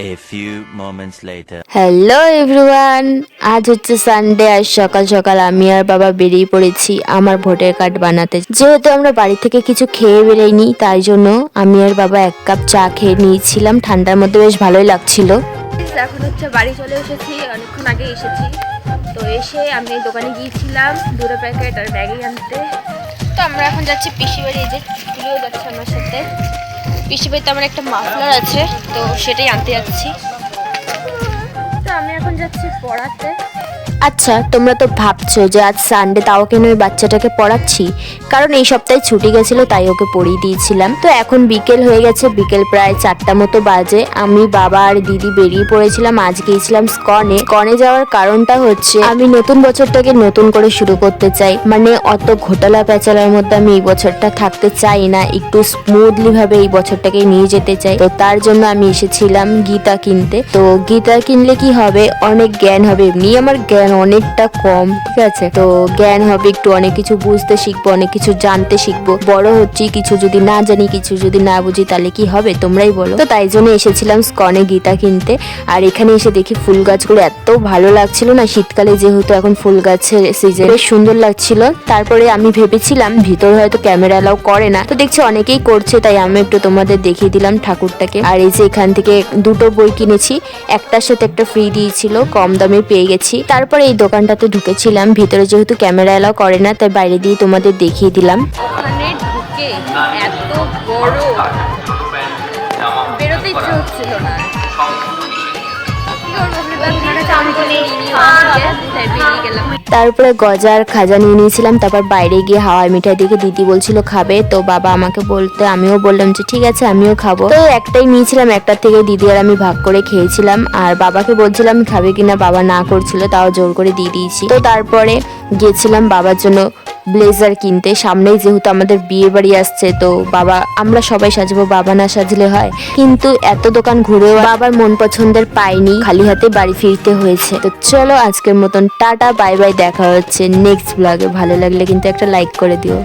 A few moments later. Hello everyone আজ হচ্ছে Sunday আর সকাল সকাল আমি আর বাবা বেরিয়ে পড়েছি আমার ভোটার কার্ড বানাতে। যেহেতু আমরা বাড়ি থেকে কিছু খেয়ে বেরোইনি তাই জন্য আমি আর বাবা এক কাপ চা খেয়ে নিয়েছিলাম। ঠান্ডার মধ্যে বেশ ভালোই লাগছিল। এখন হচ্ছে বাড়ি চলে এসেছি অনেকক্ষণ আগে এসেছি। তো এসে আমি দোকানে গিয়েছিলাম দুটো প্যাকেট আর ব্যাগই আনতে। তো আমরা এখন যাচ্ছি পিসি বাড়ি যে তুলিও যাচ্ছে আমার সাথে। পিসি বাড়িতে আমার একটা মাফলার আছে, তো সেটাই আনতে যাচ্ছি। তো আমি এখন যাচ্ছি পড়াতে। আচ্ছা তোমরা তো ভাবছ যে আজ সানডে তাও কেন ওই বাচ্চাটাকে পড়াচ্ছি? কারণ এই সপ্তাহে ছুটি গেছিল, তাই ওকে পড়িয়ে দিয়েছিলাম। তো এখন বিকেল হয়ে গেছে, বিকেল প্রায় চারটা মতো বাজে। আমি বাবা আর দিদি বেরিয়ে পড়েছিলাম, আজ গিয়েছিলাম স্কনে। স্কনে যাওয়ার কারণটা হচ্ছে, আমি নতুন বছরটাকে নতুন করে শুরু করতে চাই। মানে অত ঘোটালা পেঁচালার মধ্যে আমি এই বছরটা থাকতে চাই না, একটু স্মুথলি ভাবে এই বছরটাকে নিয়ে যেতে চাই। তো তার জন্য আমি এসেছিলাম গীতা কিনতে। তো গীতা কিনলে কি হবে? অনেক জ্ঞান হবে। এমনি আমার জ্ঞান অনেকটা কম, ঠিক আছে? তো জ্ঞান হবে একটু অনেক কিছু বুঝতে শিখব, অনেক কিছু জানতে শিখব। বড় হচ্ছি, কিছু যদি না জানি, কিছু যদি না বুঝি, তাহলে কি হবে? তোমরাই বলো। তো তাই জন্য এসেছিলাম স্কনে গীতা কিনতে। আর এখানে এসে দেখি ফুল গাছগুলো এত ভালো লাগছিল না, শীতকালে যেহেতু এখন ফুল গাছের সিজন বেশ সুন্দর লাগছিল। তারপরে আমি ভেবেছিলাম, ভিতরে হয়তো ক্যামেরা এলাও করে না। তো দেখছি অনেকেই করছে, তাই আমি একটু তোমাদের দেখিয়ে দিলাম ঠাকুরটাকে। আর এই যে এখান থেকে দুটো বই কিনেছি, একটার সাথে একটা ফ্রি দিয়েছিল, কম দামে পেয়ে গেছি। তারপরে এই দোকানটাতে ঢুকেছিলাম। ভিতরে যেহেতু ক্যামেরা এলাও করে না তাই বাইরে দিয়ে তোমাদের দেখিয়ে দিলাম। এত বড়। বেরোতে ইচ্ছে হচ্ছিল না। গেলাম। তারপরে গজার খাজা নিয়ে নিয়েছিলাম তারপর বাইরে গিয়ে হাওয়াই মিঠাই দেখে দিদি বলছিল খাবে? তো বাবা আমাকে বলতে আমিও বললাম যে ঠিক আছে আমিও খাব। তো একটাই নিয়েছিলাম একটা থেকে দিদি আর আমি ভাগ করে খেয়েছিলাম। আর বাবাকে বলছিলাম খাবে কিনা? বাবা না করছিল তাও জোর করে দিয়ে দিয়েছি। তো তারপরে গিয়েছিলাম বাবার জন্য ব্লেজার কিনতে। সামনেই যেহেতু আমাদের বিয়ে বাড়ি আসছে, তো বাবা, আমরা সবাই সাজবো, বাবা না সাজলে হয়। কিন্তু এত দোকান ঘুরেও বাবার মন পছন্দের পাইনি খালি হাতে বাড়ি ফিরতে হয়েছে। তো চলো আজকের মতন টাটা, বাই বাই, দেখা হচ্ছে নেক্সট ব্লগে ভালো লাগলে কিন্তু একটা লাইক করে দিও।